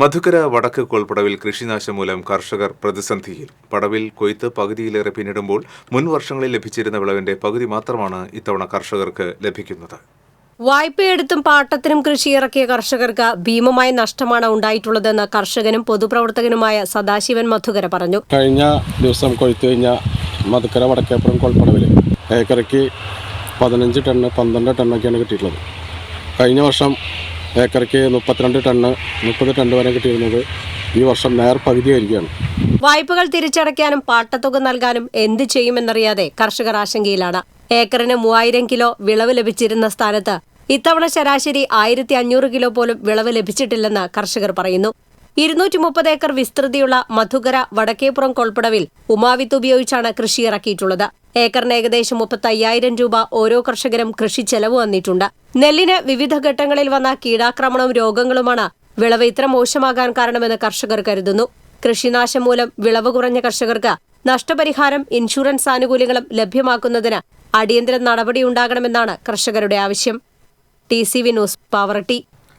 മധുക്കര വടക്ക് കോൾപ്പടവിൽ കൃഷിനാശം മൂലം കർഷകർ പ്രതിസന്ധിയിൽ. പടവിൽ കൊയ്ത്ത് പകുതിയിലേറെ പിന്നിടുമ്പോൾ മുൻ വർഷങ്ങളിൽ ലഭിച്ചിരുന്ന വിളവിന്റെ പകുതി മാത്രമാണ് ഇത്തവണ കർഷകർക്ക് ലഭിക്കുന്നത്. വായ്പയെടുത്തും പാട്ടത്തിനും കൃഷി ഇറക്കിയ കർഷകർക്ക് ഭീമമായ നഷ്ടമാണ് ഉണ്ടായിട്ടുള്ളതെന്ന് കർഷകനും പൊതുപ്രവർത്തകനുമായ സദാശിവൻ മധുകര പറഞ്ഞു. കഴിഞ്ഞ ദിവസം കൊയ്ത്തു കഴിഞ്ഞ മധുക്കര വടക്കേപ്പുറം കൊൾപ്പടവിൽ ഏക്കറയ്ക്ക് പതിനഞ്ച് ടണ്ണ് പന്ത്രണ്ട് ടണ്ണൊക്കെയാണ് കിട്ടിയിട്ടുള്ളത്. കഴിഞ്ഞ വർഷം ഏക്കറയ്ക്ക് മുപ്പത്തിരണ്ട് ടണ്ണ് മുപ്പത് ടണ്ണ് വരെ കിട്ടിയിരുന്നത് ഈ വർഷം നേർ പകുതിയായിരിക്കുകയാണ്. വായ്പകൾ തിരിച്ചടയ്ക്കാനും പാട്ടത്തുക നൽകാനും എന്ത് ചെയ്യുമെന്നറിയാതെ കർഷകർ ആശങ്കയിലാണ്. ഏക്കറിന് മൂവായിരം കിലോ വിളവ് ലഭിച്ചിരുന്ന സ്ഥാനത്ത് ഇത്തവണ ശരാശരി ആയിരത്തി അഞ്ഞൂറ് കിലോ പോലും വിളവ് ലഭിച്ചിട്ടില്ലെന്ന് കർഷകർ പറയുന്നു. ഇരുന്നൂറ്റി മുപ്പത് ഏക്കർ വിസ്തൃതിയുള്ള മധുകര വടക്കേപ്പുറം കൊൾപ്പടവിൽ ഉമാവിത്ത് ഉപയോഗിച്ചാണ് കൃഷി ഇറക്കിയിട്ടുള്ളത്. ഏക്കറിന് ഏകദേശം മുപ്പത്തി അയ്യായിരം രൂപ ഓരോ കർഷകരും കൃഷി ചെലവ് വന്നിട്ടുണ്ട്. നെല്ലിന് വിവിധ ഘട്ടങ്ങളിൽ വന്ന കീടാക്രമണവും രോഗങ്ങളുമാണ് വിളവ് ഇത്ര മോശമാകാൻ കാരണമെന്ന് കർഷകർ കരുതുന്നു. കൃഷിനാശം മൂലം വിളവ് കുറഞ്ഞ കർഷകർക്ക് നഷ്ടപരിഹാരം ഇൻഷുറൻസ് ആനുകൂല്യങ്ങളും ലഭ്യമാക്കുന്നതിന് അടിയന്തര നടപടിയുണ്ടാകണമെന്നാണ് കർഷകരുടെ ആവശ്യം. T C V news Pavaratty.